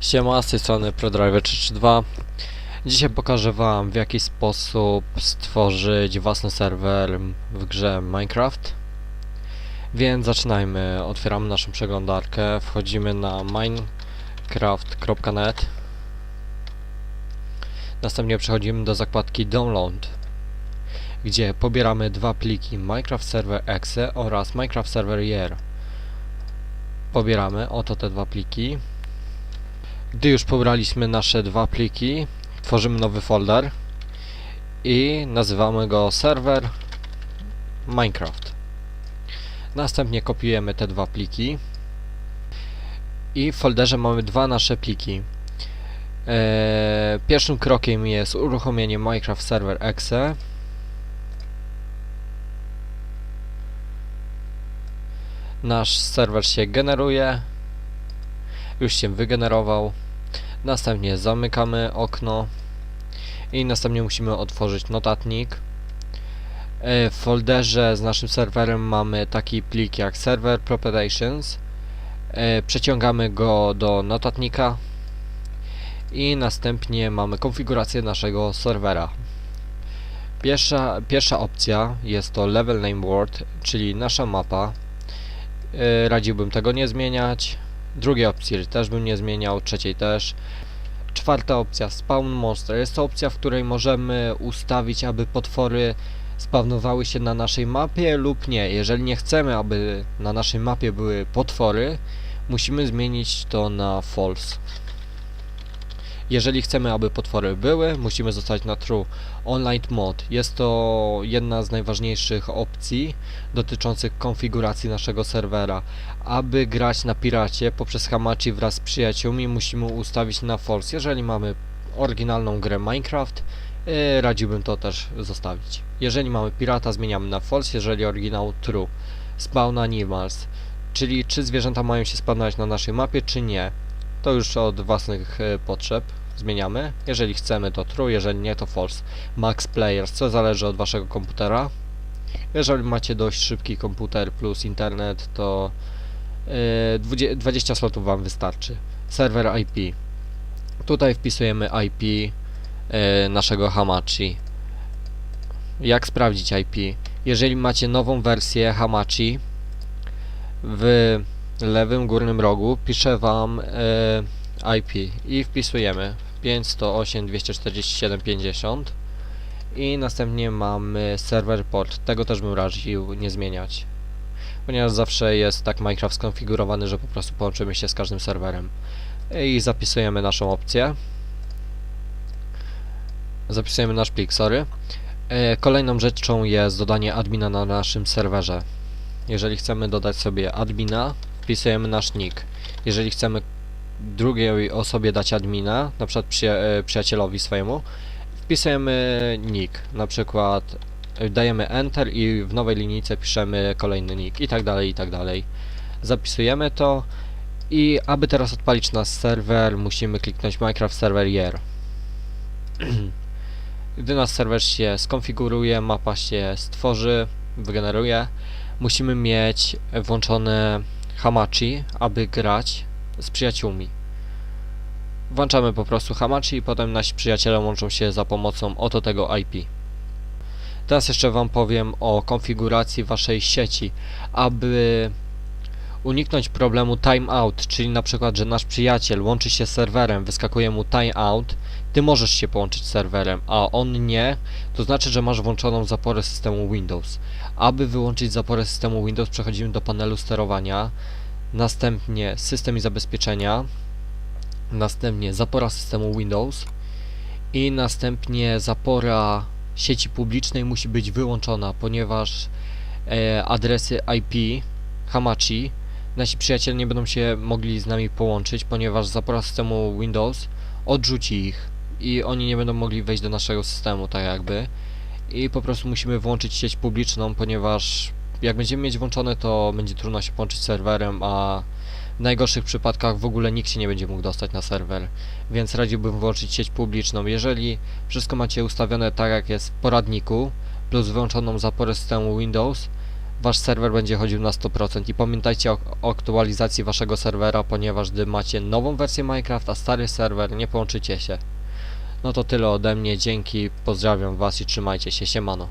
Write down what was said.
Siema, z tej strony ProDriver 332. Dzisiaj pokażę wam w jaki sposób stworzyć własny serwer w grze Minecraft. Więc zaczynajmy. Otwieramy naszą przeglądarkę, wchodzimy na minecraft.net. Następnie przechodzimy do zakładki Download, gdzie pobieramy dwa pliki Minecraft Server Exe oraz Minecraft Server Year. Pobieramy oto te dwa pliki. Gdy już pobraliśmy nasze dwa pliki, tworzymy nowy folder i nazywamy go serwer Minecraft. Następnie kopiujemy te dwa pliki i w folderze mamy dwa nasze pliki. Eee, pierwszym krokiem jest uruchomienie Minecraft Server Exe. Nasz serwer się generuje już się wygenerował. Następnie zamykamy okno i następnie musimy otworzyć notatnik. E, W folderze z naszym serwerem mamy taki plik jak server propagations. E, Przeciągamy go do notatnika i następnie mamy konfigurację naszego serwera. Pierwsza, pierwsza opcja jest to level name world, czyli nasza mapa. E, Radziłbym tego nie zmieniać. Drugiej opcji też bym nie zmieniał, trzeciej też. Czwarta opcja, Spawn Monster. Jest to opcja, w której możemy ustawić, aby potwory spawnowały się na naszej mapie lub nie. Jeżeli nie chcemy, aby na naszej mapie były potwory, musimy zmienić to na False. Jeżeli chcemy, aby potwory były, musimy zostać na True. Online Mod jest to jedna z najważniejszych opcji dotyczących konfiguracji naszego serwera. Aby grać na piracie poprzez Hamachi wraz z przyjaciółmi musimy ustawić na false. Jeżeli mamy oryginalną grę Minecraft, yy, radziłbym to też zostawić. Jeżeli mamy pirata zmieniamy na false, jeżeli oryginał true. Spawn animals, czyli czy zwierzęta mają się spawnować na naszej mapie, czy nie. To już od własnych yy, potrzeb zmieniamy. Jeżeli chcemy to true, jeżeli nie to false. Max players, co zależy od waszego komputera. Jeżeli macie dość szybki komputer plus internet, to Yy, 20 20 slotów Wam wystarczy. Serwer IP. Tutaj wpisujemy IP yy, naszego Hamachi. Jak sprawdzić IP? Jeżeli macie nową wersję Hamachi, w lewym górnym rogu pisze Wam yy, IP i wpisujemy 508.247.50 i następnie mamy server port. Tego też bym radził nie zmieniać ponieważ zawsze jest tak Minecraft skonfigurowany, że po prostu połączymy się z każdym serwerem. I zapisujemy naszą opcję. Zapisujemy nasz plik, sorry. E, Kolejną rzeczą jest dodanie admina na naszym serwerze. Jeżeli chcemy dodać sobie admina, wpisujemy nasz nick. Jeżeli chcemy drugiej osobie dać admina, na przykład e, przyjacielowi swojemu, wpisujemy nick, na przykład dajemy Enter i w nowej linijce piszemy kolejny nick i tak dalej, i tak dalej. Zapisujemy to i aby teraz odpalić nasz serwer, musimy kliknąć Minecraft Server Year. Gdy nasz serwer się skonfiguruje, mapa się stworzy, wygeneruje, musimy mieć włączone Hamachi, aby grać z przyjaciółmi. Włączamy po prostu Hamachi i potem nasi przyjaciele łączą się za pomocą oto tego IP. Teraz jeszcze Wam powiem o konfiguracji Waszej sieci, aby uniknąć problemu timeout, czyli na przykład, że nasz przyjaciel łączy się z serwerem, wyskakuje mu timeout, Ty możesz się połączyć z serwerem, a on nie, to znaczy, że masz włączoną zaporę systemu Windows. Aby wyłączyć zaporę systemu Windows, przechodzimy do panelu sterowania, następnie system i zabezpieczenia, następnie zapora systemu Windows i następnie zapora sieci publicznej musi być wyłączona, ponieważ e, adresy IP Hamachi nasi przyjaciele nie będą się mogli z nami połączyć, ponieważ zapora systemu Windows odrzuci ich i oni nie będą mogli wejść do naszego systemu, tak jakby. I po prostu musimy włączyć sieć publiczną, ponieważ jak będziemy mieć włączone, to będzie trudno się połączyć z serwerem, a w najgorszych przypadkach w ogóle nikt się nie będzie mógł dostać na serwer, więc radziłbym włączyć sieć publiczną. Jeżeli wszystko macie ustawione tak jak jest w poradniku, plus wyłączoną zaporę systemu Windows, wasz serwer będzie chodził na 100% i pamiętajcie o, o aktualizacji waszego serwera, ponieważ gdy macie nową wersję Minecraft, a stary serwer, nie połączycie się. No to tyle ode mnie, dzięki, pozdrawiam was i trzymajcie się, siemano.